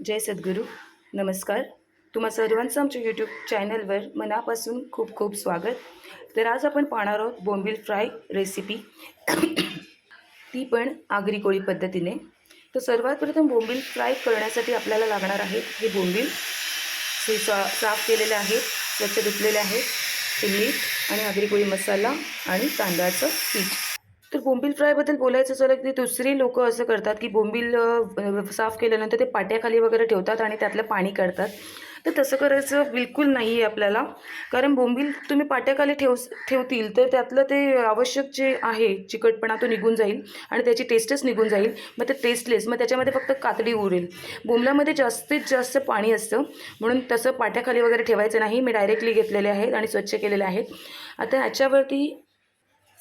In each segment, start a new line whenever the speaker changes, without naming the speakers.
जय सद्गुरू. नमस्कार. तुम्हा सर्वांचं आमच्या यूट्यूब चॅनलवर मनापासून खूप खूप स्वागत. तर आज आपण पाहणार आहोत बोंबील फ्राय रेसिपी ती पण आगरी कोळी पद्धतीने. तर सर्वात प्रथम बोंबील फ्राय करण्यासाठी आपल्याला लागणार आहे हे बोंबील. हे सा साफ केलेले आहेत स्वच्छ धुतलेले आहेत ते मीठ आणि आगरी कोळी मसाला आणि तांदळाचं पीठ. तर बोंबील फ्रायबद्दल बोलायचं झालं की दुसरी लोक असं करतात की बोंबील साफ केल्यानंतर ते पाट्याखाली वगैरे ठेवतात आणि त्यातलं पाणी काढतात. तर तसं करायचं बिलकुल नाही आहे आपल्याला. कारण बोंबील तुम्ही पाट्याखाली ठेव ठेवतील तर त्यातलं ते आवश्यक जे आहे चिकटपणा तो निघून जाईल आणि त्याची टेस्टच निघून जाईल. मग ते टेस्टलेस मग त्याच्यामध्ये फक्त कातडी उरेल. बोंबल्यामध्ये जास्तीत जास्त पाणी असतं. म्हणून तसं पाट्याखाली वगैरे ठेवायचं नाही. मी डायरेक्टली घेतलेले आहेत आणि स्वच्छ केलेले आहेत. आता ह्याच्यावरती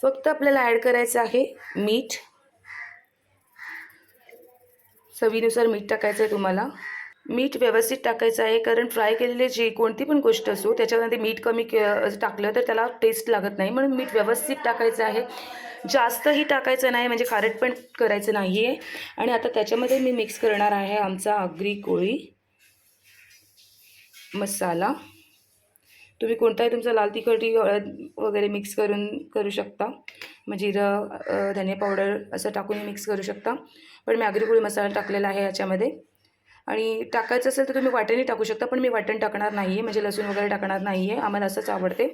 फक्त आपल्याला ॲड करायचं आहे मीठ. चवीनुसार मीठ टाकायचं आहे तुम्हाला. मीठ व्यवस्थित टाकायचं आहे कारण फ्राय केलेले जी कोणती पण गोष्ट असो त्याच्यामध्ये मीठ कमी के टाकलं तर त्याला टेस्ट लागत नाही. म्हणून मीठ व्यवस्थित टाकायचं आहे. जास्तही टाकायचं नाही म्हणजे खारट पण करायचं नाही आहे आणि आता त्याच्यामध्ये मी मिक्स करणार आहे आमचा आगरी कोळी मसाला. तुम्ही कोणताही तुमचा लाल तिखटी हळद वगैरे मिक्स करून करू शकता. मग जिरं धने पावडर असं टाकून मिक्स करू शकता. पण मी आगरीपोळी मसाला टाकलेला आहे याच्यामध्ये. आणि टाकायचं असेल तर तुम्ही वाटणही टाकू शकता पण मी वाटण टाकणार नाही आहे म्हणजे लसूण वगैरे टाकणार नाही आहे आम्हाला असंच आवडते.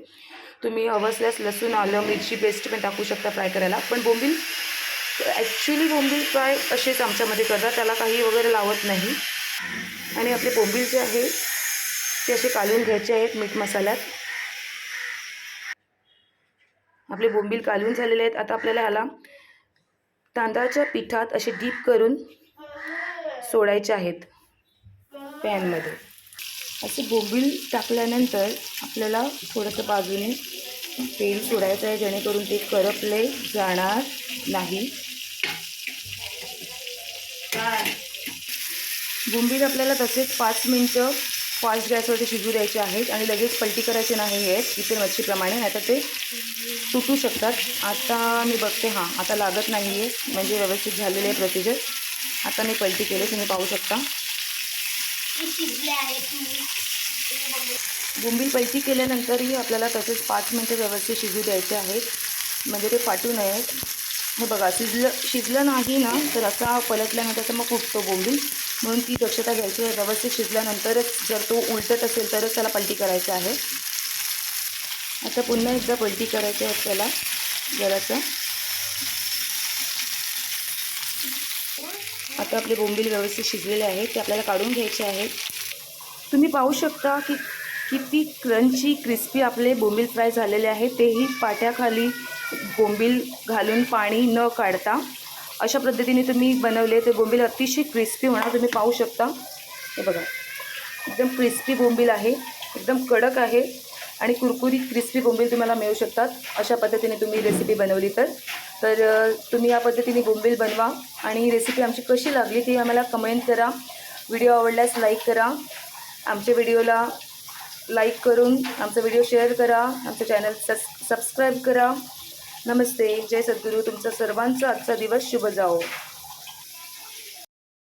तुम्ही हवं असल्यास लसूण आलं मिरची पेस्ट पण टाकू शकता फ्राय करायला. पण बोंबील ॲक्च्युली बोंबील फ्राय असेच आमच्यामध्ये करतात. त्याला काही वगैरे लावत नाही. आणि आपले बोंबील जे आहे ते असे कालून घ्यायचे आहेत मीठ मसाल्यात. आपले बोंबील कालून झालेले आहेत. आता आपल्याला ह्याला तांदळाच्या पिठात असे डीप करून सोडायचे आहेत पॅनमध्ये. असे बोंबील टाकल्यानंतर आपल्याला थोडंसं बाजूने तेल सोडायचं आहे जेणेकरून ते करपले जाणार नाही. बोंबील आपल्याला तसेच पाच मिनटं फास्ट गॅसवरती शिजू द्यायचे आहेत आणि लगेच पलटी करायचे नाही आहेत इतर मच्छीप्रमाणे आता ते तुटू शकतात. आता मी बघते हां आता लागत नाही आहे म्हणजे व्यवस्थित झालेले आहे प्रोसिजर आता मी पलटी केले तुम्ही पाहू शकता.
शिजले
बोंबील पलटी केल्यानंतरही आपल्याला तसेच पाच मिनटं व्यवस्थित शिजू द्यायचे आहेत. म्हणजे ते फाटू नयेत. हे बघा शिजलं शिजलं नाही ना तर असा पलटल्यानंतर तर मग फुटतो बोंबील. म्हणून ती दक्षता घ्यायची आहे. व्यवस्थित शिजल्यानंतरच जर तो उलटत असेल तरच त्याला पलटी करायचं आहे. आता पुन्हा एकदा पलटी करायची आहे त्याला. जरासं. आता आपले बोंबील व्यवस्थित शिजलेले आहेत ते आपल्याला काढून घ्यायचे आहेत तुम्ही पाहू शकता की किती क्रंची क्रिस्पी आपले बोंबील फ्राय झालेले आहेत तेही पाट्याखाली बोंबील घालून पाणी न काढता. अशा पद्धतीने तुम्ही बनवले ते बोंबील अतिशय क्रिस्पी होणार तुम्ही पाहू शकता. हे बघा. एकदम क्रिस्पी बोंबील आहे एकदम कडक आहे आणि कुरकुरीत क्रिस्पी बोंबील तुम्हाला मिळू शकतात. अशा पद्धतीने तुम्ही रेसिपी बनवली तर. तर तुम्ही या पद्धतीने बोंबील बनवा आणि रेसिपी आमची कशी लागली ती आम्हाला कमेंट करा. व्हिडिओ आवडल्यास लाईक करा. आमच्या व्हिडिओला लाईक करून आमचा व्हिडिओ शेअर करा. आमचं चॅनल सस सबस्क्राईब करा. नमस्ते. जय सद्गुरू. तुमचा सर्वांचा आजचा दिवस शुभ जाओ